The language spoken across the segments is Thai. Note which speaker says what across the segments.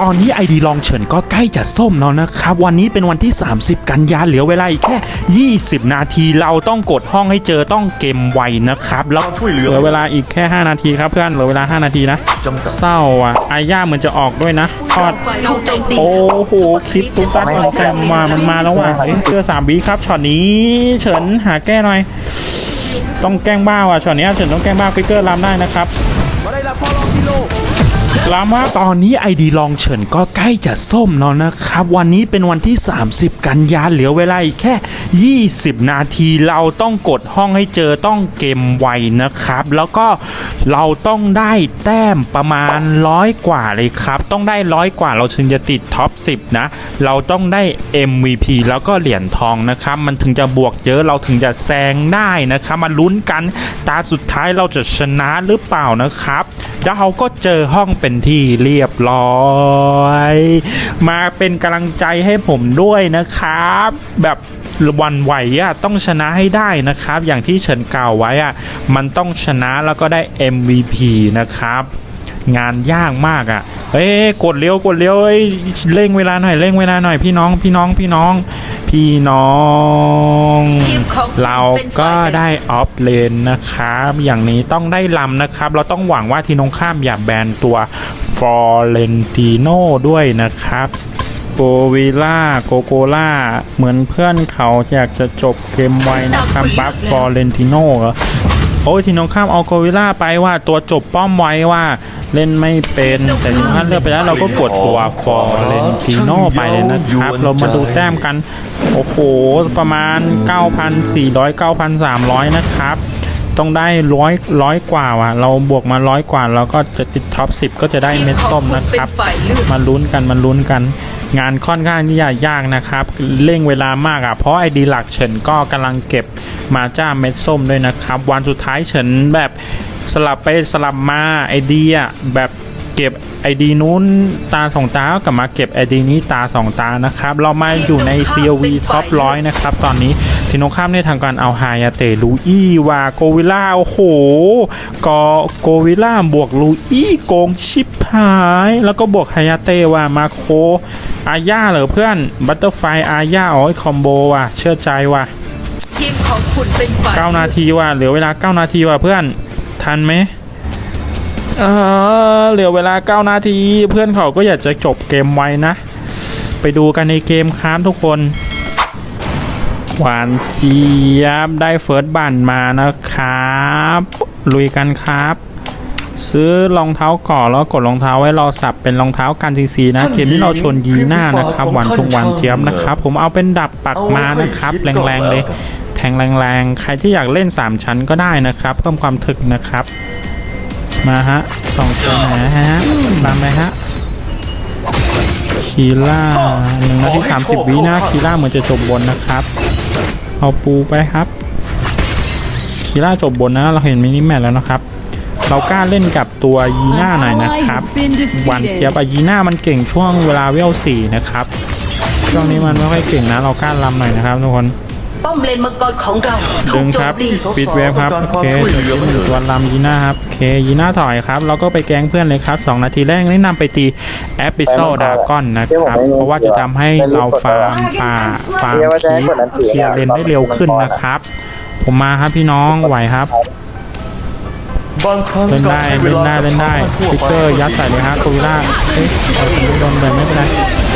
Speaker 1: ตอนนี้ไอดีลองเฉินก็ใกล้จะส้มแล้วนะครับ วันนี้เป็นวันที่ 30 กันยาเหลือเวลาอีกแค่ 20 นาทีเราต้องกดห้องให้เจอต้องเกมไวนะครับแล้ว
Speaker 2: ช่วยเหลือ
Speaker 1: เหลือเวลาอีกแค่ 5 นาทีครับเพื่อนเหลือเวลา 5 นาทีนะ
Speaker 2: จำกัด
Speaker 1: เศร้าอะอาย่าเหมือนจะออกด้วยนะทอด
Speaker 3: ถูกโจมตี
Speaker 1: โอ้โหคลิปตุ๊กตาออนแคมมามันมาแล้วว่ะเอ้ยเจอสามวิครับช็อตนี้เฉินหาแก้หน่อย ต้องแกล้งบ้าว่ะช็อตนี้เฉินต้องแกล้งบ้าฟิกเกอร์รำได้นะครับ ลามครับตอนนี้ไอดีลองเฉินก็ใกล้จะส้มแล้วนะครับ วันนี้เป็นวันที่ 30 กันยาเหลือเวลาอีกแค่ 20 นาทีเราต้องกดห้องให้เจอต้องเกมไวนะครับ แล้วก็เราต้องได้แต้มประมาณร้อยกว่าเลยครับ ต้องได้ร้อยกว่าเราถึงจะติดท็อป 10 นะ เราต้องได้ MVP แล้วก็เหรียญทองนะครับ มันถึงจะบวกเยอะเราถึงจะแซงได้นะครับ มาลุ้นกันตาสุดท้ายเราจะชนะหรือเปล่านะครับแล้วเราก็เจอห้องเป็นที่เรียบร้อย มาเป็นกำลังใจให้ผมด้วยนะครับ แบบวันไหวอะต้องชนะให้ได้นะครับ อย่างที่เฉินกล่าวไว้อะมันต้องชนะแล้วก็ได้ MVP นะครับ งานยากมากอะ่ะ เอ้ยกดเร็วกดเร็วเอ้ยเร่งเวลาหน่อยเร่งเวลาหน่อยพี่น้องพี่น้องพี่น้อง พี่น้อง
Speaker 3: อง
Speaker 1: เราก็ได้ออฟเลนนะครับ อย่างนี้ต้องได้ลำนะครับ เราต้องหวังว่าทีมตรงข้ามอย่าแบนตัวฟอร์เรนติโนด้วยนะครับโกวิล่าโกโกล่าเหมือนเพื่อนเขาอยากจะจบเกมไวนะครับบัฟฟอร์เรนติโนเหรอ โอ้ยทีมตรงข้ามเอาโกวิล่าไปว่าตัวจบป้อมไว้ว่าเล่นไม่เป็นแต่ทีมท่านเลือกไปแล้วเราก็กดตัวฟอร์เรนติโนไปเลยนะครับ เรามาดูแต้มกัน โอ้โห ประมาณ 9,400 9,300 นะครับต้องได้ร้อยร้อยกว่าว่ะ เราบวกมาร้อยกว่าเราก็จะติดท็อป10 ก็จะได้เม็ดส้มนะครับ
Speaker 3: มาลุ้
Speaker 1: นกันมาลุ้นกัน งานค่อนข้างที่จะยากนะครับ เร่งเวลามากอะเพราะไอดีหลักเฉินก็กำลังเก็บมาจ้าเม็ดส้มด้วยนะครับ วันสุดท้ายเฉินแบบสลับไปสลับมาไอดีอะแบบเก็บไอดีนู้นตาสองตาก็กลับมาเก็บไอดีนี้ตาสองตานะครับ เรามาอยู่ใน COV ท็อปร้อยนะครับ ตอนนี้ ทีโนข้ามได้ทางการเอาไฮยาเตะลูอี้วาโกวิล่าโอ้โหกอโกวิล่าบวกลูอี้โกงชิบหาย แล้วก็บวกไฮยาเตะว่ามาโคอาญาเหรอเพื่อนบัตเตอร์ไฟอาญาอ๋อคอมโบว่ะเชื่อใจว่ะ
Speaker 3: ทีมของคุณเป็นฝ่าย
Speaker 1: 9นาทีว่ะเหลือเวลา 9 นาทีว่ะเพื่อนทันไหมเออเหลือเวลา 9 นาที เพื่อนเขาก็อยากจะจบเกมไวนะ ไปดูกันในเกมครับทุกคน หวานเจี๊ยบได้เฟิร์สบันมานะครับ ลุยกันครับ ซื้อรองเท้าก่อนแล้วกดรองเท้าไว้รอสับเป็นรองเท้ากันซีซีนะเกมนี้เราชนยีหน้านะครับหวานจงหวานเจี๊ยบนะครับ ผมเอาเป็นดับปักมานะครับ แรงๆเลย แทงแรงๆ ใครที่อยากเล่น 3 ชั้นก็ได้นะครับ เพิ่มความถึกนะครับ มาฮะสองตัวไหนฮะตามไปฮะ คีล่าหนึ่งนาทีสามสิบวินะคีล่าเหมือนจะจบบนนะครับ เอาปูไปครับคีล่าจบบนนะ เราเห็นมินิแมทแล้วนะครับ เรากล้าเล่นกับตัวยีน่าหน่อยนะครับวันเจี๊ยบอะยีน่ามันเก่งช่วงเวลาเวลสี่นะครับ ช่วงนี้มันไม่ค่อยเก่งนะ เรากล้าลำหน่อยนะครับทุกคน
Speaker 3: ป้อ มเลนมังกรของเราถู
Speaker 1: ดึ
Speaker 3: ก
Speaker 1: ง
Speaker 3: โจ
Speaker 1: ครั
Speaker 3: ม
Speaker 1: บ
Speaker 3: ตี
Speaker 1: ปิดเวฟครับโอเคตัวลำยีน่าครับโอเคยีน่าถอยครับเราก็ไปแกล้งเพื่อนเลยครับ 2 นาทีแรกแนะนำไปตีแอปปิโซดากอนนะครับ เพราะว่าจะทำให้เราฟาร์มป่าฟาร์มคีเคลียร์เลนได้เร็วขึ้นนะครับ ผมมาครับพี่น้องไหวครับ
Speaker 2: บางครั้ง
Speaker 1: เล่นได้เล่นได้เล่นได้ฟิกเกอร์ยัดใส่เลยฮะโควิล่าเฮ้ยเอาโดนเลยไม่เป็นไร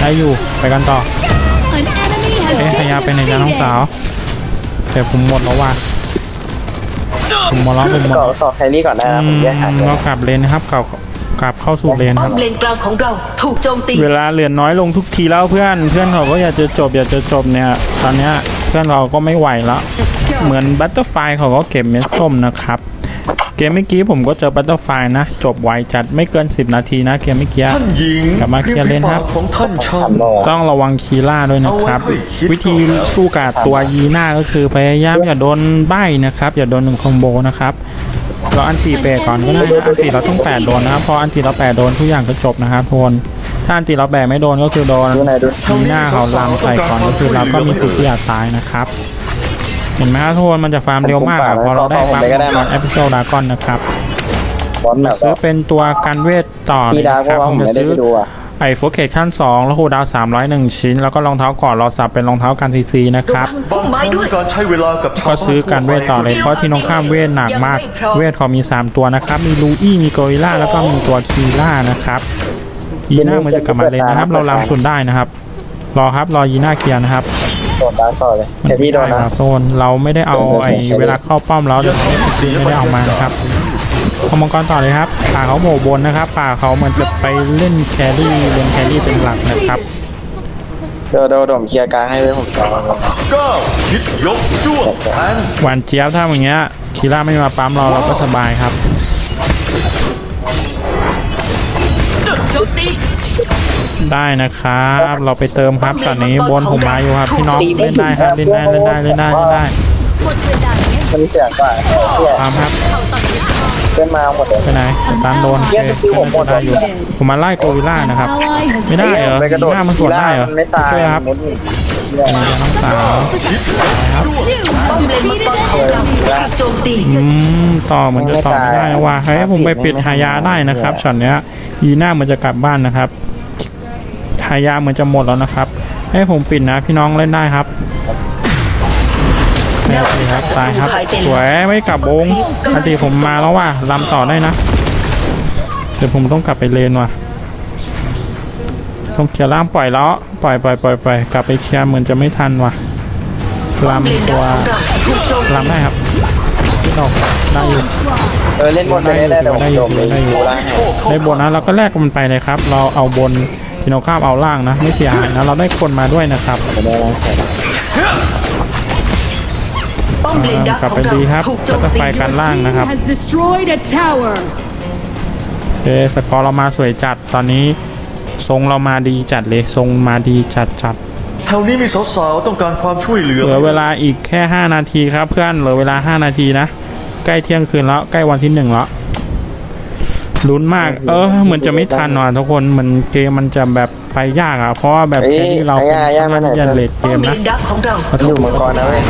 Speaker 1: ได้อยู่ไปกันต่อเอ๊ะพยายามไปไหนจ้าน้องสาว เดี๋ยวผมหมดแล้วว่ะผมหมดแล้วผมหมด
Speaker 4: ต่อ
Speaker 1: แล้ว
Speaker 4: ต่อแครี่ก่อนได้
Speaker 1: อื
Speaker 4: นะผม
Speaker 1: ม
Speaker 4: แยกหา
Speaker 1: เรากลับเลนนะครับกลับกลับเข้าสู่เลน
Speaker 3: ป้
Speaker 1: ค
Speaker 3: อ
Speaker 1: รับ
Speaker 3: มเลนกลางของเราถูกโจมตี
Speaker 1: เวลาเหลือน้อยลงทุกทีแล้วเพื่อน เพื่อนเขาก็อยากจะจบอยากจะจบเนี่ย ตอนเนี้ยเพื่อนเราก็ไม่ไหวแล้ว เหมือนบัตเตอร์ไฟเขาก็เก็บเม็ดส้มนะครับ เกมเมื่อกี้ผมก็เจอบัตเตอร์ไฟนะ จบไวจัดไม่เกิน 10 นาทีนะเกมเมื่อกี้
Speaker 2: ท่านหญิง
Speaker 1: กลับมาเคลียร์เลนครับ
Speaker 2: ของท่านช่าง
Speaker 4: ทำโลก
Speaker 1: ต้องระวังคีล่าด้วยนะครับ
Speaker 2: เอาไว้ให้คิด
Speaker 1: วิธีสู้กับตัวยีน่าก็คือพยายามอย่าโดนใบ้นะครับ อย่าโดนหนึ่งคอมโบนะครับเราอันตีเปะก่อนก็ได้นะอันตีเราต้องแปดโดนนะครับพออันตีเราแปดโดนทุกอย่างก็จบนะครับทุกคนถ้าอันตีเราแปดไม่โดนก็คือโดน
Speaker 4: ดูไหนดู
Speaker 1: ยีน่าเขาลามใส่ก่อนก็คือเราก็มีสิทธิ์ที่จะตายนะครับ เห็นไหมครับทุกคนมันจะฟาร์มเร็วมากอะพอเราได้ฟาร์มก่อนเอพิโซดดากอนนะครับ
Speaker 4: บอลแบบ
Speaker 1: ซื้อเป็นตัวกันเวทต่อเล
Speaker 4: พี่
Speaker 1: ย
Speaker 4: ดา
Speaker 1: นะ
Speaker 4: เพ
Speaker 1: ครับ
Speaker 4: ราะว่า
Speaker 1: ผ
Speaker 4: ผมม
Speaker 1: จะ
Speaker 4: ไม่ได้
Speaker 1: ซื้อ
Speaker 4: ไปดูอะ
Speaker 1: ไอโฟเคชั่น2 แล้วคูลดาวน์301 ชิ้น แล้วก็รองเท้าก่อนรอสับเป็นรองเท้ากันซีซีนะครับ
Speaker 3: พุ่มไม้ด้วย
Speaker 2: การใช้เวลากับชาว
Speaker 1: ก็ซื้อกันเวทต่อเลยเพราะที่น้องข้ามเวทหนักมาก เวทเขามี 3 ตัวนะครับ มีลูอี้มีโกริล่าแล้วก็มีตัวคีล่านะครับยีน่ามันจะกลับมาเลยนะครับ เราลำทุนได้นะครับ รอครับรอยีน่าเคลียร์นะครับ
Speaker 4: โดนด้านต่อเลย
Speaker 1: มัน
Speaker 4: เดี๋ยวพี่โดน
Speaker 1: ไม่
Speaker 4: นะ
Speaker 1: ไครับโดนเราไม่ได้เอาไอ้เวลาเข้าป้อมแล้วเดี๋ยวไม่ได้เอามานะครับเอามังกรต่อเลยครับ ป่าเขาโผล่บนนะครับ ป่าเขาเหมือนจะไปเล่นแครี่เล่นแครี่เป็นหลักนะครับ
Speaker 4: เดี๋ยวเดี๋ยวผมเคลียร์กลางให้เลยผมจองมัน
Speaker 2: ก้าวคิดยกจ้วงแทน
Speaker 1: หวานเจี๊ยบถ้าอย่างเงี้ยคีร่าไม่มาปั๊มเราเราก็สบายครับ
Speaker 3: โจมตี
Speaker 1: ได้นะครับ เราไปเติมครับตอนนี้บนผมมาอยู่ครับพี่น้องเล่นได้ครับเล่นได้เล่นได้เล่นได้เล่นได้
Speaker 4: มันเสียงกว่าเนี่ย
Speaker 1: ตามครับ
Speaker 4: เพื่อนมาหมดเลย
Speaker 1: ไปไหนตามโดนโอเคได้อยู่ผมมาไล่โกวิล่านะครับ ไม่ได้เหรอ
Speaker 4: ไปกระโดด
Speaker 1: หน้ามันสวนได้เหรอ
Speaker 4: มันไม่ตาย
Speaker 1: ช่วยครับ
Speaker 4: มุดหนี
Speaker 1: อันนี้น้องสาว
Speaker 3: ป้อมเลนมังกรของเราถูกโจมตี
Speaker 1: อืมต่อเหมือนจะต่อไม่ได้นะว่าให้ผมไปปิดหายาได้นะครับช็อตเนี้ยยีน่าเหมือนจะกลับบ้านนะครับหายาเหมือนจะหมดแล้วนะครับ ให้ผมปิดนะพี่น้องเล่นได้ครับโอเคครับตายครับสวยไม่กลับวงอันตีผมมาแล้วว่ะลำต่อได้นะ เดี๋ยวผมต้องกลับไปเลนว่ะต้องเคลียร์ล่างปล่อยแล้วปล่อยปล่อยปล่อยปล่อยกลับไปเคลียร์เหมือนจะไม่ทันว่ะ
Speaker 3: ป้อมเลน
Speaker 1: ลำตัว
Speaker 3: ของเราถูกโจมตี
Speaker 1: ลำได้ครับพี่ดอกได้อยู่
Speaker 4: เออเล่นบนไปได้ๆเดี๋ยวผมจบเลย
Speaker 1: ได้อยู่
Speaker 4: ดูล่างให้
Speaker 1: ได้บนนะเราก็แลกมันไปเลยครับ เราเอาบน ทีโนข้ามเอาล่างนะ ไม่เสียหายนะ เราได้คนมาด้วยนะครับ
Speaker 4: ไม่ได้ล่างใส่
Speaker 3: ป้อมเลนดัก
Speaker 1: กลับ
Speaker 3: ขอ
Speaker 1: ไป
Speaker 3: งเรา
Speaker 1: ดีครับ
Speaker 3: ถูกโจ
Speaker 1: ก็
Speaker 3: ม
Speaker 1: จะ
Speaker 3: ตี
Speaker 1: ไฟกันล่างนะครับ
Speaker 5: has destroyed a tower.
Speaker 1: โอเคสกอร์เรามาสวยจัดตอนนี้ ทรงเรามาดีจัดเลยทรงมาดีจัดจัด
Speaker 2: แถวนี้มีสาวๆต้องการความช่วยเหลือ
Speaker 1: เหลือเวลาอีกแค่ 5 นาทีครับเพื่อนเหลือเวลา 5 นาทีนะ ใกล้เที่ยงคืนแล้วใกล้วันที่หนึ่งแล้ว ลุ้นมาก เออ เหมือนจะไม่ทันว่ะทุกคนเหมือนเกมมันจะแบบไปยากอะ เพราะว่าแบบแค่ที่เราเป็นค่อนข้างที่จะเลดเก
Speaker 3: ป้อ
Speaker 1: ม
Speaker 3: มเล
Speaker 1: นะ
Speaker 3: นดักของเรา
Speaker 4: อยู่มังกรนะเว้ย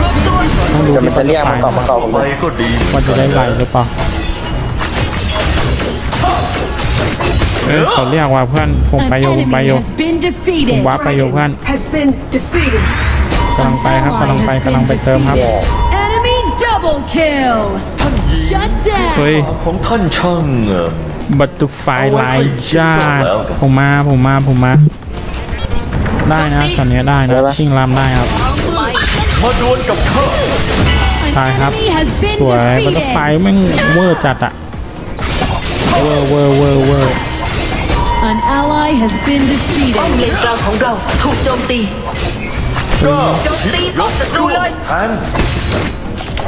Speaker 3: รวบตัว
Speaker 1: ต้องดู
Speaker 4: เดี๋ยวมันจะเรียกมันตอบมาตอบผม
Speaker 2: ไป
Speaker 4: เลย
Speaker 2: ก็ดี
Speaker 1: ว่าจะได้ไหลหรือเปล่าเออเขาเรียกว่าเพื่อนผมไป
Speaker 5: An
Speaker 1: โยผมไป
Speaker 5: enemy
Speaker 1: โย
Speaker 5: has been
Speaker 1: ผม
Speaker 5: defeated.
Speaker 1: ว้าไปโยเพื่อน
Speaker 6: has been defeated.
Speaker 1: กำลังไปครับกำลังไปกำลังไปเติมครับ
Speaker 5: Enemy double kill. Shut
Speaker 1: เฮ้ย
Speaker 5: down.
Speaker 2: ของท่านช่างเอ่อ
Speaker 1: บัตเตอร์ไฟไลจ้าผมมาผมมาผมมา ได้นะตอนนี้ได้นะ ชิงลำได้ครับ
Speaker 2: มาดวลกับข้า
Speaker 1: ตายครับ
Speaker 5: Enemy has been
Speaker 1: สวยบัตเตอร์ไฟ
Speaker 5: defeated.
Speaker 1: แม่งเวอร์จัดอะเวอร์เวอร์เวอร์เวอร์
Speaker 5: An ally has been
Speaker 3: ป้อม
Speaker 5: defeated.
Speaker 3: เลนกลางของเราถูกโจมตี
Speaker 2: ก้าว
Speaker 3: โจมตีป้อมศัตรูเลย
Speaker 2: แทน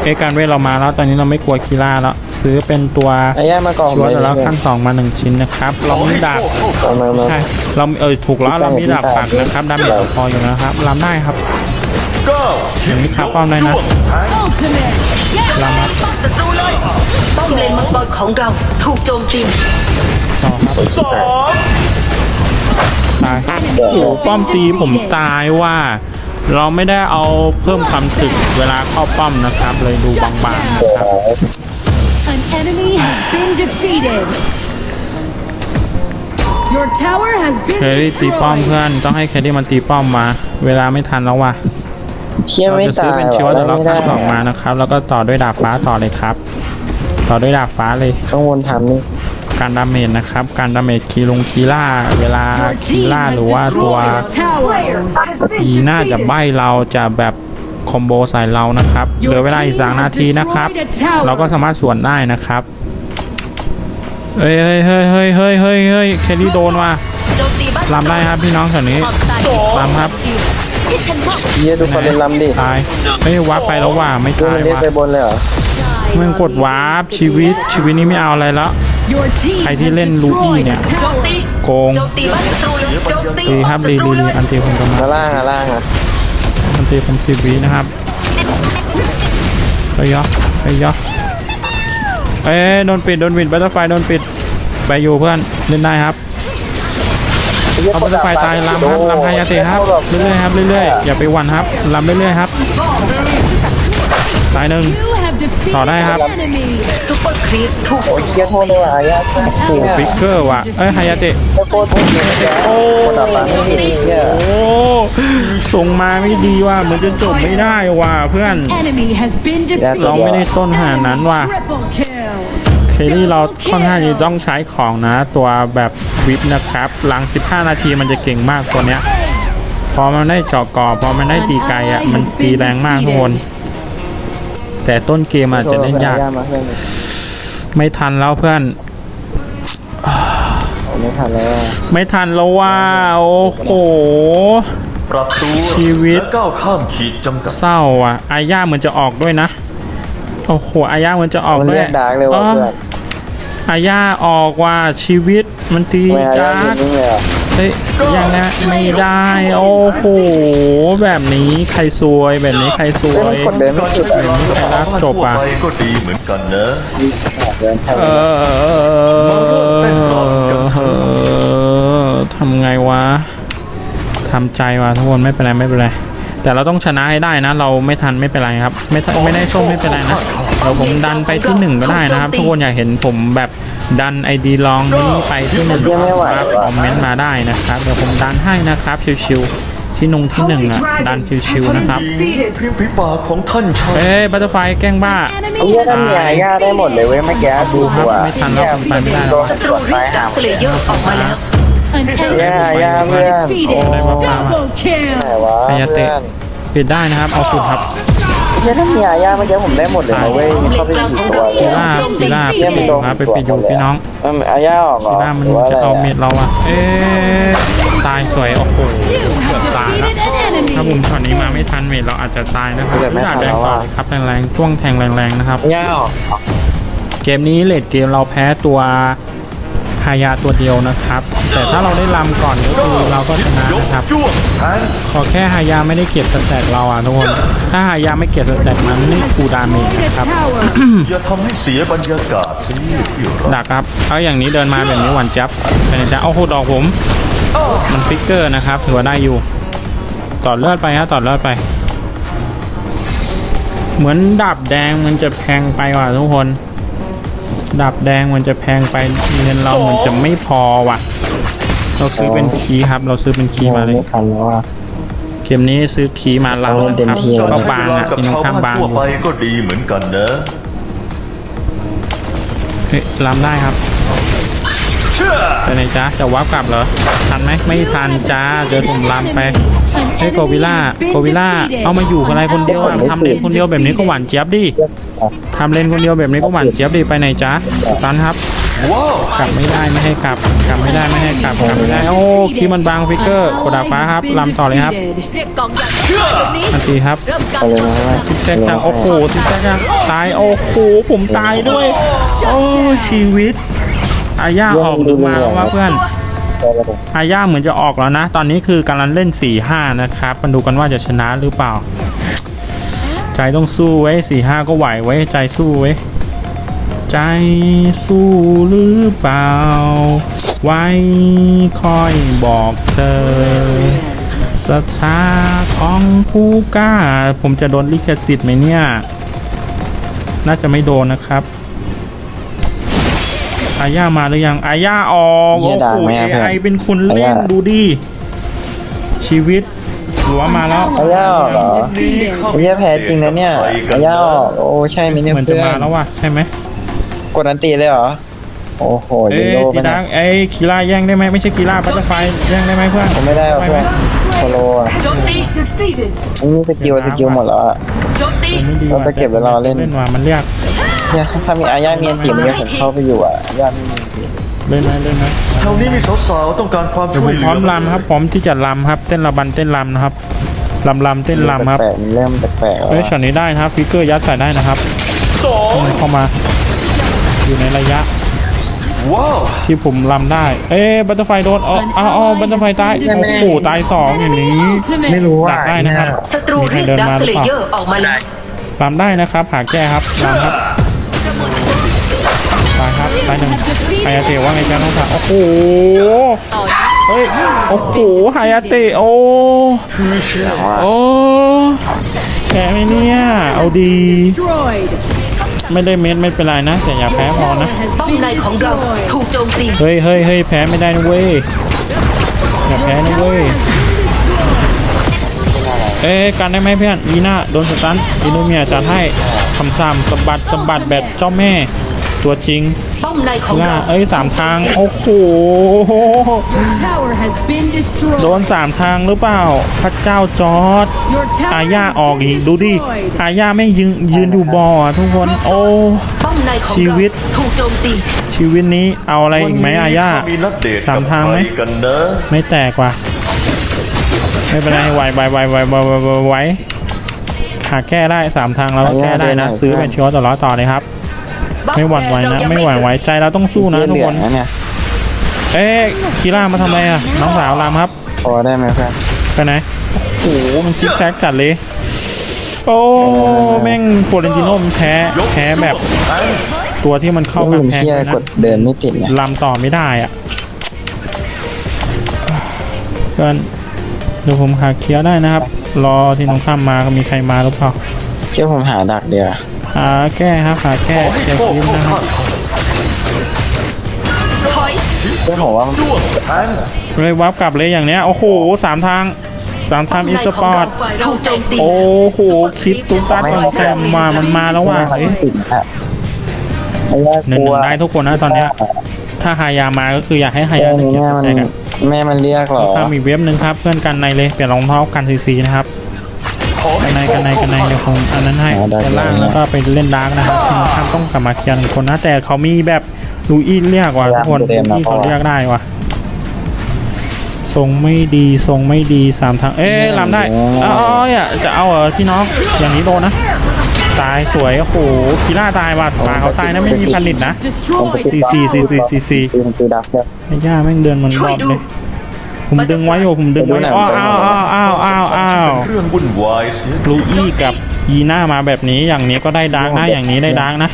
Speaker 1: เอยการเวทเรามาแล้วตอนนี้เราไม่กลัวคีร่าแล้วซื้อเป็นตัว
Speaker 4: ไอ้ย่ามากอง
Speaker 1: ชัวร์
Speaker 4: เลย
Speaker 1: แล้วขั้นสองมาหนึ่งชิ้นนะครับเรามีดาบ
Speaker 4: เอามามา
Speaker 1: ใช่เราเออถูกแล้วเรามีดาบปักนะครับดาเมจพออยู่นะครับลำได้ครับ
Speaker 2: ก้าว
Speaker 1: อย่างนี้ครับป้อมได้นะ
Speaker 5: Ultimate.
Speaker 1: ลำครับ
Speaker 3: ป้อมศัตรูเลยป้อมเลนมังกรของเราถูกโจมตี
Speaker 1: ต่อครับ
Speaker 2: สอง
Speaker 1: ตายโอ้โหป้อมตีผมตายว่า เราไม่ได้เอาเพิ่มความตึกเวลาเข้าป้อมนะครับ เลยดูบางๆนะครับ
Speaker 5: An enemy has been defeated. Your tower has
Speaker 1: เค
Speaker 5: been
Speaker 1: ลรี่ตีป้อม
Speaker 5: destroyed.
Speaker 1: เพื่อนต้องให้เคลรี่มันตีป้อมมา เวลาไม่ทันแล้วว่ะ
Speaker 4: เชี่ย
Speaker 1: เรา
Speaker 4: ไม่
Speaker 1: จะซื้
Speaker 4: ตา
Speaker 1: อยเป็นชิวเดี๋ยวเรา
Speaker 4: ไม่ได้
Speaker 1: ขั้นสองมานะครับ แล้วก็ต่อด้วยดาบฟ้าต่อเลยครับ ต่อด้วยดาบฟ้าเลย
Speaker 4: ต้องวนทำนี่
Speaker 1: การดาเมจนะครับ การดาเมจคีลงคีล่า เวลา
Speaker 5: Your
Speaker 1: คี
Speaker 5: team
Speaker 1: ล่า
Speaker 5: has
Speaker 1: หรือว่าตัว
Speaker 5: destroyed a tower.
Speaker 6: Has
Speaker 1: อี
Speaker 6: been
Speaker 1: น่าจะใบเราจะแบบคอมโบใส่เรานะครับเหลือเวลาอีกสามนาทีนะครับ เราก็สามารถสวนได้นะครับเฮ้ยเฮ้ยเฮ้ยเฮ้ยเฮ้ยเฮ้ยเฮ้ยเคลลี่โดนว่ะ
Speaker 3: โจมตีบ้าน
Speaker 1: ลำได้ครับพี่น้องแถวนี้ลำครับ
Speaker 4: เชี่ยดูคนเล่นลำดิ
Speaker 1: ตายไม่วับไปแล้วว่ะไม่
Speaker 4: ดู
Speaker 1: ตา
Speaker 4: มั
Speaker 1: ย
Speaker 4: นเล่น
Speaker 1: ว่ะ
Speaker 4: ไปบนเลยเหรอ
Speaker 1: มึงกดวาร์ปชีวิตชีวิตนี้ไม่เอาอะไรแล้ว
Speaker 5: Your team
Speaker 1: ใครที่
Speaker 5: has
Speaker 1: เล่นลูอี้
Speaker 5: destroyed
Speaker 1: เนี่ย
Speaker 5: a
Speaker 3: โจม
Speaker 5: tower.
Speaker 3: ตี
Speaker 1: โกง
Speaker 3: โจมตีบ้านศัตรูเลยโจมตี
Speaker 1: ดีครับ
Speaker 3: ป้อม
Speaker 1: ดี
Speaker 3: ศัต
Speaker 1: ดี
Speaker 3: รู
Speaker 1: ดี
Speaker 3: เลย
Speaker 1: อันตีผมจะมา
Speaker 4: มาล่างอะล่างอะ
Speaker 1: อันตีผมสิบวินะครับไปยอไปยอเอ้ยโดนปิดโดนปิดบัตเตอร์ไฟโดนปิดไปอยู่เพื่อนเล่นได้ครับเอาบัตเตอร์ไฟตายลำครับลำไฮยาเตะครับเรื่อยๆครับเรื่อยๆอย่าไปหวั่นครับลำเรื่อยๆครับตายหนึ่ง
Speaker 5: You have have defeated
Speaker 1: Thỏ đây
Speaker 5: an
Speaker 1: hả?
Speaker 5: enemy.
Speaker 3: ซุปเปอร์ครีปถูก
Speaker 4: โอ้ยเกียร์โทษเลยว่ะอายา
Speaker 1: โอ้โหฟิกเกอร์ว่ะเอ้ยฮายาเตะ
Speaker 4: แล้วโคตรโทษเลยโอ้ย
Speaker 1: โอ้ส่งมาไม่ดีว่ะเหมือนจะจบไม่ได้ว่ะเพื่อนเราไม่ได้ต้นขนานั้นว่ะเคลลี่เราค่อนข้างจะต้องใช้ของนะ ตัวแบบวิปนะครับ หลัง 15 นาทีมันจะเก่งมากตัวเนี้ยพอมันได้เจาะกรอบพอมันได้ตีไกลอะมันตีแรงมากทุกคน แต่ต้นเกมอาจจะเล่นยาก
Speaker 4: อมาเพื่อน
Speaker 1: ไม่ทันแล้วเพื่อน
Speaker 4: ผมไม่ทันแล้ว
Speaker 1: ไม่ทันแล้วว่า โอ้โห
Speaker 2: ปรับตัว
Speaker 1: ชีวิต
Speaker 2: และก้าวข้ามขีดจำกัด
Speaker 1: เศร้าอะ อาย่าเหมือนจะออกด้วยนะ โอ้โห อาย่าเหมือนจะออก
Speaker 4: มัน
Speaker 1: ด้วย
Speaker 4: เรียกดาร์กเลยว่ะเพื่อน
Speaker 1: อาย่าออกว่าชีวิตมันตี
Speaker 4: ไม่อา
Speaker 1: จา
Speaker 4: ย่า เห็
Speaker 1: ก
Speaker 4: นนี่เลยอะ
Speaker 1: เฮ้ยยังนะไม่ได้ โอ้โห แบบนี้ใครซวยแบบนี้ใครซว
Speaker 4: เฮ้ยมัน
Speaker 1: ย
Speaker 4: กดเดินไม่สุดอะ
Speaker 1: ใครรักจบอะ
Speaker 2: ทั่วไปก็ดีเหมือนกันนะ
Speaker 4: เดินแทน
Speaker 1: เออทำไงวะทำใจวะทุกคนไม่เป็นไรไม่เป็นไรแต่เราต้องชนะให้ได้นะ เราไม่ทันไม่เป็นไรครับ ไม่ทันไม่ได้ส้มไม่เป็นไรนะเดี๋ยวผมดันไปที่หนึ่งก็ได้นะครับ ทุกคนอยากเห็นผมแบบ ดันไอดีลองนี้ไปที่หนึ่งครับคอมเมนต์มาได้นะครับเดี๋ยวผมดันให้นะครับชิวๆที่นงที่หนึ่งอะดันชิวๆนะครับ
Speaker 2: พิมพ์ฝีปากของท่านชาย
Speaker 1: เอ้ยบัตเตอร์ไฟแกล้งบ้า
Speaker 5: Enemy
Speaker 4: เฮีย
Speaker 5: has
Speaker 4: ถ้ามีอายาได้หมดเลยเว้ยไม่แกดูตัว
Speaker 1: ไม่ทันแล้วผมไปไม่ได้แล้ว
Speaker 4: โดน
Speaker 3: ศัต
Speaker 4: ตร
Speaker 3: รู
Speaker 4: วจ
Speaker 3: ริ
Speaker 4: ตาย
Speaker 3: ดา
Speaker 4: หา
Speaker 3: ร์คสเลเยอร์ออกมาแล้ว
Speaker 5: an enemy
Speaker 4: Yeah,
Speaker 5: has
Speaker 4: yeah,
Speaker 5: been
Speaker 4: yeah.
Speaker 5: defeated.
Speaker 1: Oh.
Speaker 5: Double
Speaker 4: ไหน
Speaker 5: kill.
Speaker 4: วะ
Speaker 1: อายา
Speaker 4: เพื่
Speaker 1: เตะ
Speaker 4: อน
Speaker 1: ปิดได้นะครับเอาสุดครับ
Speaker 4: เฮียถ้ามีอายาเมื่อกี้ผมได้หมดเลยนะเว้ยเข้าไปกี่ตัวเล
Speaker 1: กี
Speaker 4: ย
Speaker 1: ฬากีฬา
Speaker 4: เฮียมันโดน
Speaker 1: ครับไปปิดอยู่พี่น้อง
Speaker 4: เอออายาออกเหรอ
Speaker 1: กีฬามัน
Speaker 4: หรือว่า
Speaker 1: จะ
Speaker 4: อะไร
Speaker 1: เอาเม็
Speaker 4: อะ
Speaker 1: ดเราอะเอ๊ะตายสวยโอ้โห
Speaker 5: You have defeated an
Speaker 1: ถ้า
Speaker 5: enemy.
Speaker 1: ผมช็อตนี้มาไม่ทันเม็ดเราอาจจะตายนะครับไม่อาจแรงต่อเลยครับแรงๆจ้วงแทงแรงๆนะครับ
Speaker 4: อายาออก
Speaker 1: เกมนี้เลดเกมเราแพ้ตัว ฮายาตัวเดียวนะครับ แต่ถ้าเราได้ลำก่อนก็คือเราก็ชนะ
Speaker 2: ยก
Speaker 1: นะครับ
Speaker 2: จ้วงแทง
Speaker 1: ขอแค่ฮายาไม่ได้เก็บสแต็กเราอะทุกคนถ้าฮายาไม่เก็บสแต็กมันไม่คูลดาเมจ
Speaker 5: Destroyed a
Speaker 1: นะครับ
Speaker 5: tower.
Speaker 2: อย่าทำให้เสียบรรยากาศสิที่รัก
Speaker 1: ดักครับเอาอย่างนี้เดินมาแบบนี้หวานจับเป็นไงจ๊ะเอาโหดอกผมมันฟิกเกอร์นะครับถือว่าได้อยู่ต่อเลือดไปฮะต่อเลือดไป เหมือนดาบแดงมันจะแพงไปว่ะทุกคน ดาบแดงมันจะแพงไปเงินเรามันจะไม่พอว่ะ เราซื้อเป็นคีย์ครับ เราซื้อเป็นคีย์มาเลย
Speaker 4: ไม่ทันแล้วอะ
Speaker 1: เกมนี้ซื้อคีย์มาเรานะครับ
Speaker 4: เต็มที่
Speaker 1: ก็
Speaker 2: การใช้
Speaker 1: บาง
Speaker 2: เวลา
Speaker 1: อะ
Speaker 2: กับ
Speaker 1: ที่น้อง
Speaker 2: ชาว
Speaker 1: ข้าง
Speaker 2: บ้าน
Speaker 1: บางอ
Speaker 2: ทั่ว
Speaker 1: ยู่
Speaker 2: ไปก็ดีเหมือนกันนะ
Speaker 1: เฮ้ยลำได้ครับไปไหนจ๊ะจะวับกลับเหรอ ทันไหมไม่ทันจ้าเจอผมลำไป
Speaker 5: An
Speaker 1: เฮ้ยโกวิล่า
Speaker 5: enemy has been
Speaker 1: โกวิล่า
Speaker 5: defeated.
Speaker 1: เอามาอยู่กับอะไรคนเดียวอะทำเลนคนเดียวแบบนี้ก็หวานเจี๊ยบดิ ทำเลนคนเดียวแบบนี้ก็หวานเจี๊ยบดิไปไหนจ๊ะตันครับกลับไม่ได้ไม่ให้กลับกลับไม่ได้ไม่ให้กลับกลับไม่ได้โอ้คีมันบางฟิกเกอร์กดดาฟ้าครับลำต่อเลยครับ
Speaker 3: เรียกกองยาตรงนี้
Speaker 1: ทันทีครับ
Speaker 3: เริ่มการ
Speaker 4: เอาเลย
Speaker 3: โจม
Speaker 4: นะ
Speaker 3: ตี
Speaker 1: ซิกแซกทางโอ้โหซิกแซกทางตายโอ้โหผมตายด้วยโอ้ชีวิตอาย่าออกหรือมาแล้ววะเพื่อนอาย่าเหมือนจะออกแล้วนะ ตอนนี้คือกำลังเล่น4-5นะครับมาดูกันว่าจะชนะหรือเปล่า ใจต้องสู้ไว้4-5ก็ไหวไว้ใจสู้ไว้ใจสู้หรือเปล่า ไว้คอยบอกเธอสถาของผู้กล้า ผมจะโดนลิขสิทธิ์ไหมเนี่ย น่าจะไม่โดนนะครับอาย่ามาหรือยังอาย่าออก
Speaker 4: เหี้
Speaker 1: โอ้
Speaker 4: ยด่า
Speaker 1: โห
Speaker 4: แม่เพื่อน
Speaker 1: ไอเป็นคนเล่น
Speaker 4: อาย่า
Speaker 1: ดูดิชีวิต หัวมาแล้ว
Speaker 4: อายาออกเหรอ
Speaker 5: Defeated.
Speaker 4: อายาแพ้จริงนะเนี่ยอายาออกโอ้ใช่ไหมเนี่ย
Speaker 1: เหมือนจะ
Speaker 4: เพื่อ
Speaker 1: มานแล้วว่ะใช่ไหม
Speaker 4: กดอันตีเลยเหรอโอ้โห
Speaker 1: เอ้
Speaker 4: ยิง
Speaker 1: ย
Speaker 4: โล
Speaker 1: ที
Speaker 4: ไป
Speaker 1: ดั
Speaker 4: นะ
Speaker 1: งเอ้ยคีล่าแย่งได้ไหมไม่ใช่คีล่าบัตเตอร์ไฟแย่งได้ไหมเพื่อน
Speaker 4: ผมไม่ได้หรอกเพื่อนโคโลอะ
Speaker 3: โจมตี
Speaker 4: อันนี้สกิลสกิลหมดแล้วอะ
Speaker 3: โจมตี
Speaker 1: ไม่ดี
Speaker 4: เราจะเก็บไว้รอเล่น
Speaker 1: เล่นว่ะมันเรียก
Speaker 4: เนี่ยถ้ามีอายาเมียนตีมันจะผมเข้าไปอยู่อะอายาไม่มี
Speaker 1: เล่นไหมเล่นไหม
Speaker 2: แถวนี้มีสาวๆต้องการความ
Speaker 1: เดี๋ยว
Speaker 2: ช่
Speaker 1: ผ
Speaker 2: วย
Speaker 1: ม
Speaker 2: เหลื
Speaker 1: พร้อมลำครับพร้อมที่จะลำครับ เต้นระบันเต้นลำนะครับลำลำเต้นลำครับ
Speaker 4: แปลกๆมันเริ่มแปลกๆแล้ว
Speaker 1: เฮ้ย
Speaker 4: อะ
Speaker 1: ช็อตนี้ได้นะครับฟิกเกอร์ยัดใส่ได้นะครับ
Speaker 2: สอง
Speaker 1: เข้ามา อยู่ในระยะ
Speaker 2: ว้าว
Speaker 1: ที่ผมลำได้ เอ๊ะบัตเตอร์ไฟโดนเอาเอาเอาบัตเตอร์ไฟตายโอ้โหตายสองอย่างนี้
Speaker 4: ไม่รู้ว่า
Speaker 1: ดักได้นะครับ
Speaker 3: ศัตรู
Speaker 1: มีใคร
Speaker 3: รี
Speaker 1: เดิน
Speaker 3: ดาร์
Speaker 1: มา
Speaker 3: ค
Speaker 1: ห
Speaker 3: ส
Speaker 1: รือ
Speaker 3: เล
Speaker 1: เปล่า
Speaker 3: เยอร์ออกมาแล้ว
Speaker 1: ลำได้นะครับหาแก้ครับลำครับ ตายครับตายหนึ่งไฮยาเตะว่าไงจ้าน้องสาวโอ้โหเฮ้ยโอ้โหไฮยาเตะโอ้โอ้แพ้ไหมเนี่ยเอาดี
Speaker 5: Destroyed.
Speaker 1: ไม่ได้เม็ดไม่เป็นไรนะแต่อย่าแพ้พอ
Speaker 5: Tower
Speaker 1: นะ
Speaker 5: has
Speaker 3: ป้อม
Speaker 5: been
Speaker 3: ในของเรา
Speaker 5: destroyed.
Speaker 3: ถูกโจมตี
Speaker 1: เฮ้ยเฮ้ยเฮ้ยแพ้ไม่ได้นะเว้ยอย่าแพ้นะเว้ยเอ๊ะกันได้ไหมเพื่อนอีน่าโดนสตันอินูเมียจัดให้คำสามสะบัดสะบัดแบบเจ้าแม่ ตัวจริง
Speaker 3: ป้อมในของ
Speaker 1: ล่า
Speaker 3: เรา
Speaker 1: เอ้ยสามทาง โอ้โห
Speaker 5: Tower has been
Speaker 1: โด
Speaker 5: destroyed.
Speaker 1: นสามทางหรือเปล่า พระเจ้าจอร์ด
Speaker 5: Your tower
Speaker 1: อาญา
Speaker 5: has
Speaker 1: ออก
Speaker 5: been
Speaker 1: อีกดูดิ
Speaker 5: destroyed.
Speaker 1: อาญาไม่ยืนยืนอยู่บ่ออะทุกคน โอ้
Speaker 3: ป้อมในของ
Speaker 1: ชี
Speaker 3: เรา
Speaker 1: วิต
Speaker 3: ถูกโจมตี
Speaker 1: ชีวิตนี้เอาอะไรอีกไหมอาญา
Speaker 2: มีนัดเดท
Speaker 1: สา
Speaker 2: กั
Speaker 1: ม
Speaker 2: บ
Speaker 1: ทาง
Speaker 2: ใค
Speaker 1: ไห
Speaker 2: ร
Speaker 1: ม
Speaker 2: กันนะ
Speaker 1: ไม่แตกว่ะไม่เป็นไรไหวไหวไหวไหวไหวไหวไหวไหวหาแก้ได้สามทางเราก็แก้ได้นะ ซื้อเป็นชีวต่อร้อยต่อเลยครับ ไม่หวั่นไหวนะ ไม่หวั่นไหวใจเราต้องสู้นะ
Speaker 4: เลือด
Speaker 1: ทุ
Speaker 4: เห
Speaker 1: ก
Speaker 4: ลื
Speaker 1: ค
Speaker 4: อง
Speaker 1: น
Speaker 4: นะเนี่ย
Speaker 1: เอ๊ะคีร่ามาทำอะไรอะน้องสาวรามครับ
Speaker 4: พอได้ไหมเพื่อน
Speaker 1: ไปไหนโอ้โหมันชิคแซกจัดเลยโอ้แม่งโฟเรนติโนมันแพ้แพ้แบบ ตัวที่มันเข้า
Speaker 4: โอ้
Speaker 1: กั
Speaker 4: ย
Speaker 1: บ
Speaker 4: ผม
Speaker 1: แพ้
Speaker 4: เชีย
Speaker 1: เลยนะ
Speaker 4: กดเดินไม่ติดเนี่ย
Speaker 1: ลำต่อไม่ได้อะเพื่อนเดี๋ยวผมหาเคลียร์ได้นะครับ รอที่น้องข้ามมาก็มีใครมาหรือเปล่า
Speaker 4: เชื่อผมหาดักเดียวา
Speaker 1: หาแก้ครับหาแก้แก้ฟิล์มนะครับ
Speaker 3: ถอย
Speaker 4: เชื่อผมว่า
Speaker 1: เลยวับกลับเลยอย่างเนี้ยโอ้โหสามทางสามทางอีสปอร์ต
Speaker 3: โอ้
Speaker 1: โหคลิปตุ้มตาก่อนแกมมามันมาแล้วว่ะเอ๊ะ
Speaker 4: ติดนะไอ้ย
Speaker 1: หนึ่งหนึ่งได้ทุกคนนะตอนเนี้ยถ้าหายามาก็คืออยากให้หายา
Speaker 4: แม่
Speaker 1: ตะเกียบ
Speaker 4: มัน
Speaker 1: แตกอะ
Speaker 4: แม่มันเรียกหรอ
Speaker 1: ถ้ามีเว็บหนึ่งครับเพื่อนกันในเลยเปลี่ยนรองเท้ากันซีซีนะครับ กันในกันในกันใน
Speaker 2: เข้าข้าง
Speaker 1: เดี๋ยวผมอันนั้นให้
Speaker 4: ด้
Speaker 1: เปลี่ยนล่างแล้วก็ไปเล่นดาร์กนะครับทีมข้าต้องกลับมาเคลียร์หนึ่งคนนะแต่เขามีแบบลูอี้เรียกว่ะทุกคนลูอี้เขาเรียกได้ว่ะทรงไม่ดีทรงไม่ดีสามทางเอ๊ะลำได้อ๋อย่าจะเอาเหรอพี่น้องอย่างนี้โดนนะตายสวยโอ้โหคีร่าตายว่ะปลาเขาตายนะไม่มีพันลิตนะซีซีซีซีซีซี
Speaker 4: ดับเนี่ย
Speaker 1: ไอ้ย่าแม่งเดินเหมันบอดเลย ผมดึงไว้อยู่ผมดึงไว้อ้าวอ้าวอ้าวอ้าวอ้าวอ้าว
Speaker 2: เรื่องวุ่นวายเสีย
Speaker 1: ลูอี้กับยีน่ามาแบบนี้อย่างนี้ก็ได้ดาร์กนะอย่างนี้ได้ดาร์กนะ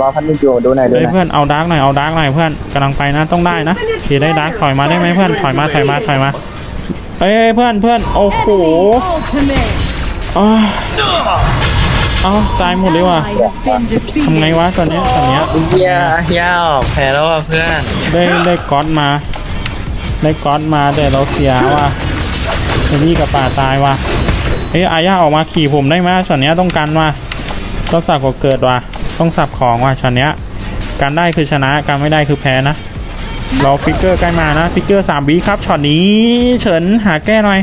Speaker 4: รอพันนิดโยดูหน่อยดู
Speaker 1: เฮ้ย
Speaker 4: หน่อย
Speaker 1: เพื่อนเอาดาร์กหน่อยเอาดาร์กหน่อยเพื่อนกำลังไปนะต้องได้นะเสียได้ดาร์กถอยมาได้ไหมเพื่อนถอยมาถอยมาถอยมาเอ้ยเพื่อนเพื่อนโอ้โห
Speaker 5: Ultimate.
Speaker 1: อ้าวอ้าวตายหมดเลยว่ะ
Speaker 5: Ally has been
Speaker 1: ทำไง
Speaker 5: defeated.
Speaker 1: วะตอนเนี้ยตอนเนี้ย
Speaker 4: ย่าย่าออกแพ้แล้วอะเพื่อน
Speaker 1: ได้ได้ก๊อตมา ได้ก๊อตมาแต่เราเสียว่ะไอ้นี่กับป่าตายว่ะเฮ้ยอาญาออกมาขี่ผมได้ไหมช็อตเนี้ยต้องกันว่ะต้องสับก็เกิดว่ะต้องสับของว่ะช็อตเนี้ยการได้คือชนะการไม่ได้คือแพ้นะรอฟิกเกอร์ใกล้มานะฟิกเกอร์สามบีครับช็อตนี้เฉินหาแก้หน่อย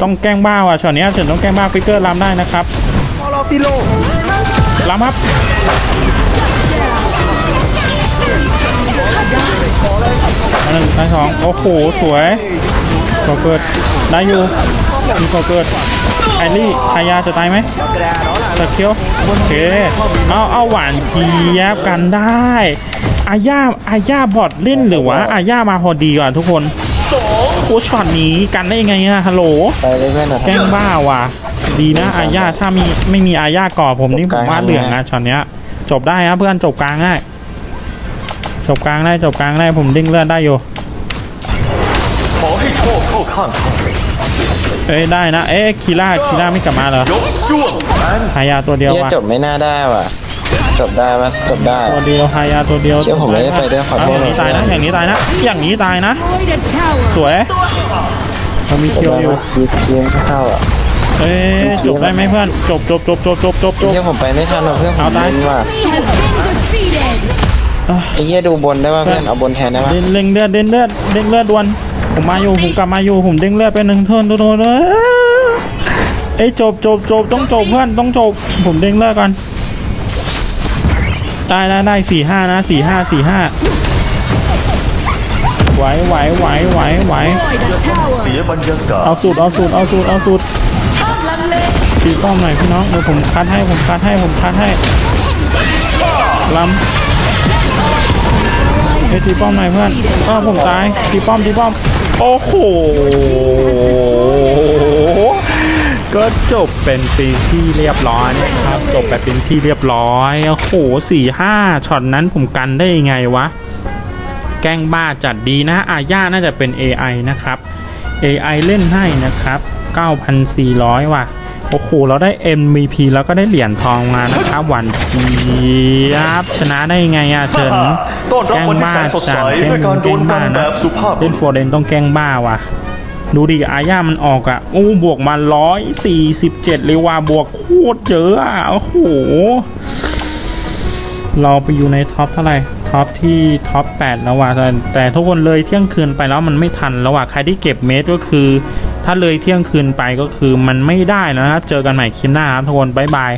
Speaker 1: ต้องแกล้งบ้าว่ะช็อตเนี้ยเฉินต้องแกล้งบ้าฟิกเกอร์ลำได้นะครับลำครับ หนึ่งอันสองโอ้โหสวยก่อเกิดได้อยู่มีก่อเกิดไอรี่พายาจะตายไหมตะเคียวโอเคเอาเอาหวานเจี๊ยบกันได้อาญาอาญาบอดเล่นหรือวะอาญามาพอดีว่ะทุกคนโอ้ช็อตนี้กันได้ยังไงอะฮัลโหล
Speaker 4: ไปเลยเพื่อนเดี๋ยว
Speaker 1: แกล้งบ้าว่ะดีนะอาญาถ้ามีไม่มีอาญาก่อผมนี่ผมว่าเหลืองนะช็อตเนี้ยจบได้นะเพื่อนจบกลางได้ จบกลางได้จบกลางได้ผมดิ้งเลือดได้อยู่
Speaker 2: ขอให้โชคเข้าข้างเขา
Speaker 1: เอ้ยได้นะเอ๊ะคีร่าคีร่าไม่กลับมาเหรอย
Speaker 2: กจ้วงแทง
Speaker 1: หายาตัวเดียว
Speaker 4: เฮีย
Speaker 1: ว่ะ
Speaker 4: จบไม่น่าได้ว่ะ จบได้ปะจบได้
Speaker 1: ตัวเดียวหายาตัวเดียว
Speaker 4: เชื่อผมไม่ได้ไปด้วยขอโทษ
Speaker 1: เาอย่างนี้ตายนะอย่างนี้ตายนะ อย่างนี้ตายนะ
Speaker 5: Destroyed a tower.
Speaker 1: สวยเรามี
Speaker 4: จบ
Speaker 1: เคียว
Speaker 4: ได้
Speaker 1: อยู่
Speaker 4: ปะคีคีไม่เข้าอะ
Speaker 1: เอ้ยจบได้ไหมเพื่อนจบจบจบจบจบจบจบ
Speaker 4: เฮียผมไปไม่ทันหรอกเพื่อนผ
Speaker 1: เอา
Speaker 4: ม
Speaker 1: ตาย
Speaker 4: เล่นว่ะ
Speaker 5: He has been defeated.
Speaker 4: ไอ้เฮียดูบนได้ป่ะเพื่อนเอาบนแทนได้ป่ะ
Speaker 1: เด้งเด้งเลือดเด้งเลือดเด้งเลือดดวนผมมาอยู่ผมกลับมาอยู่ผมเด้งเลือดไปหนึ่งเทิร์นโดนเลยเอ้ยจบจบจบต้องจบเพื่อนต้องจบผมเด้งเลือดก่อนได้ได้ได้สี่ห้านะสี่ห้าสี่ห้าไหวไหวไหวไหวไหว
Speaker 5: Destroyed a tower.
Speaker 2: เสียบรรยากาศ
Speaker 1: เอาสูตรเอาสูตรเอาสูตรเอาสูตรตีป้อมหน่อยพี่น้องเดี๋ยวผมคัดให้ผมคัดให้ผมคัดให้ลำ เฮ้ยตีป้อมหน่อยเพื่อนอ้าผมตายตีป้อมตีป้อม โอ้โห ก็จบเป็นปีที่เรียบร้อยนะครับ จบไปเป็นที่เรียบร้อย โอ้โหสี่ห้าช็อตนั้นผมกันได้ยังไงวะ แกล้งบ้าจัดดีนะ อาญาน่าจะเป็น AI นะครับ AI เล่นให้นะครับ 9,400 ว่ะ โอ้โห เราได้ MVP แล้วก็ได้เหรียญทองมานะครับหวันเจี๊ยบชนะได้ยังไงอะเฉิน
Speaker 2: ต้อนรับ
Speaker 1: แกล้ง
Speaker 2: วันที่
Speaker 1: บ้า
Speaker 2: แสนสดใส
Speaker 1: จังแกล้ง
Speaker 2: ด้วยการโดน
Speaker 1: แกล้งบ้า
Speaker 2: กันแบ
Speaker 1: นะ
Speaker 2: บสุภาพบุรุษ
Speaker 1: เล่นโฟร์เรนต้องแกล้งบ้าว่ะดูดิอาญามันออกอะโอ้บวกมา147เลยว่ะบวกโคตรเยอะอะโอ้โห เราไปอยู่ในท็อปเท่าไหร่ท็อปที่ท็อป8แล้วว่ะแต่แต่ทุกคนเลยเที่ยงคืนไปแล้วมันไม่ทันแล้วว่ะใครที่เก็บเมตรก็คือ ถ้าเลยเที่ยงคืนไปก็คือมันไม่ได้แล้วนะครับเจอกันใหม่คลิปหน้าครับทุกคนบ๊ายบาย